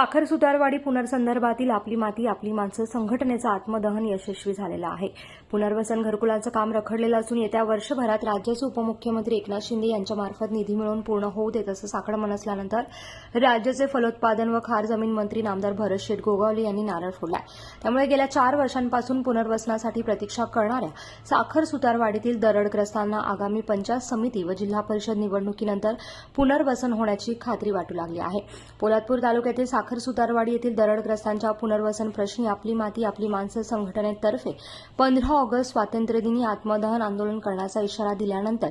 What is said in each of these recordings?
साखर सुतारवाडी पुनर्संदर्भातील आपली माती आपली माणसं संघटनेचं आत्मदहन यशस्वी झालेलं आहे. पुनर्वसन घरकुलाचं काम रखडलेलं असून येत्या वर्षभरात राज्याचे उपमुख्यमंत्री एकनाथ शिंदे यांच्यामार्फत निधी मिळवून पूर्ण होऊ देत असं साखर मनसल्यानंतर राज्याचे फलोत्पादन व खार जमीन मंत्री नामदार भरत शेठ गोगावले यांनी नारळ फोडलाय. त्यामुळे गेल्या चार वर्षांपासून पुनर्वसनासाठी प्रतीक्षा करणाऱ्या साखर सुतारवाडीतील दरडग्रस्तांना आगामी पंचायत समिती व जिल्हा परिषद निवडणुकीनंतर पुनर्वसन होण्याची खात्री वाटू लागली आहे. पोलादपूर तालुक्यातील साखर सुतारवाडी येथील दरडग्रस्तांच्या पुनर्वसन प्रश्नी आपली माती आपली माणसं संघटनेतर्फे पंधरा ऑगस्ट स्वातंत्र्यदिनी आत्मदहन आंदोलन करण्याचा इशारा दिल्यानंतर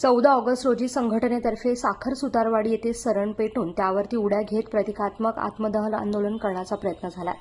चौदा ऑगस्ट रोजी संघटनेतर्फे साखर सुतारवाडी येथे सरण पेटून त्यावरती उड्या घेत प्रतिकात्मक आत्मदहन आंदोलन करण्याचा प्रयत्न झाला.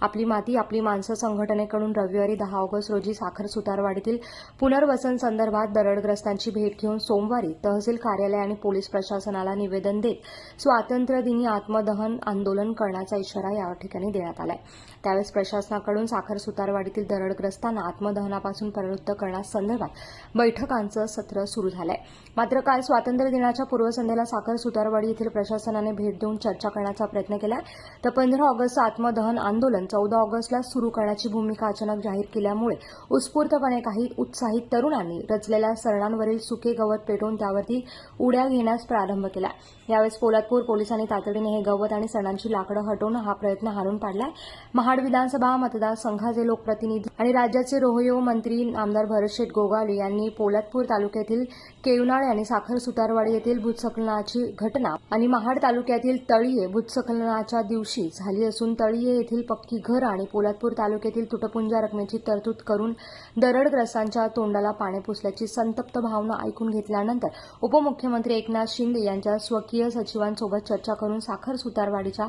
आपली माती आपली माणसं संघटनेकडून रविवारी दहा ऑगस्ट रोजी साखर सुतारवाडीतील पुनर्वसन संदर्भात दरडग्रस्तांची भेट घेऊन सोमवारी तहसील कार्यालय आणि पोलीस प्रशासनाला निवेदन देत स्वातंत्र्यदिनी आत्मदहन आंदोलन करण्याचा इशारा या ठिकाणी देण्यात आलाय. त्यावेळेस प्रशासनाकडून साखर सुतारवाडीतील दरडग्रस्तांना आत्मदहनापासून प्रवृत्त करण्यासंदर्भात बैठकांचं सत्र सुरू झालंय. मात्र काल स्वातंत्र्य दिनाच्या पूर्वसंध्येला साखर सुतारवाडी येथील प्रशासनाने भेट देऊन चर्चा करण्याचा प्रयत्न केला. तर पंधरा ऑगस्टचं आत्मदहन आंदोलन चौदा ऑगस्टला सुरू करण्याची भूमिका अचानक जाहीर केल्यामुळे उत्स्फूर्तपणे काही उत्साहित तरुणांनी रचलेल्या सरणांवरील सुके गवत पेटवून त्यावरती उड्या घेण्यास प्रारंभ केला. यावेळेस पोलादपूर पोलिसांनी तातडीने हे गवत आणि सणांची लाकडं हटवणं हा प्रयत्न हाणून पाडलाय. महाड विधानसभा मतदारसंघाचे लोकप्रतिनिधी आणि राज्याचे रोहयो मंत्री आमदार भरत शेठ गोगावले यांनी पोलादपूर तालुक्यातील के. केवनाळे आणि साखर सुतारवाडी येथील भूस्खलनाची घटना आणि महाड तालुक्यातील तळीये भूस्खलनाच्या दिवशी झाली असून तळीये येथील पक्की घर आणि पोलादपूर तालुक्यातील तुटपुंजा रकमेची तरतूद करून दरडग्रस्तांच्या तोंडाला पाणी पुसल्याची संतप्त भावना ऐकून घेतल्यानंतर उपमुख्यमंत्री एकनाथ शिंदे यांच्या स्वकीय सचिवांसोबत चर्चा करून साखर सुतारवाडीच्या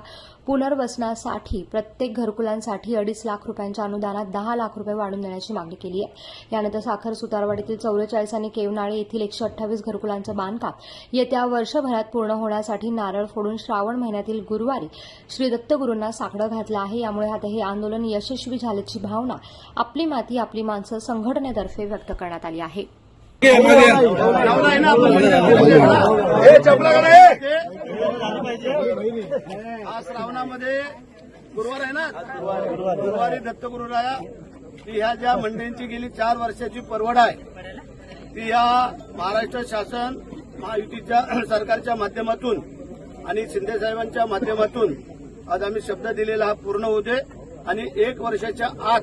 पुनर्वसनासाठी प्रत्येक घरकुलांसाठी अडीच लाख रुपयांच्या अनुदानात दहा लाख रुपये वाढून देण्याची मागणी केली आहे. यानंतर साखर सुतारवाडीतील चौवेचाळीस आणि केवनाळे येथील एकशे अठ्ठावीस घरकुलांचं बांधकाम. येत्या वर्षभरात पूर्ण होण्यासाठी नारळ फोडून श्रावण महिन्यातील गुरुवारी श्री दत्तगुरूंना साकडं घातलं आहे. यामुळे आता हे आंदोलन यशस्वी झाल्याची भावना आपली माती आपली माणसं संघटनेतर्फे व्यक्त करण्यात आली आहे. आज श्रावणामध्ये गुरुवार आहे ना? गुरुवारी दत्तगुरु राया ह्या ज्या मंडळींची गेली चार वर्षाची परवड आहे. ती या महाराष्ट्र शासन महायुतीच्या सरकारच्या माध्यमातून आणि शिंदे साहेबांच्या माध्यमातून आज आम्ही शब्द दिलेला हा पूर्ण दे आणि एक वर्षाच्या आत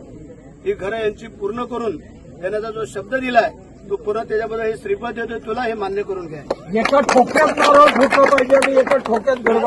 ही घरं यांची पूर्ण करून देण्याचा जो शब्द दिलाय तो पूर्ण त्याच्याबद्दल हे श्रीपद देतो तुला हे मान्य करून घ्या एका ठोक्यात नारळ पाहिजे आणि एका ठोक्यात घर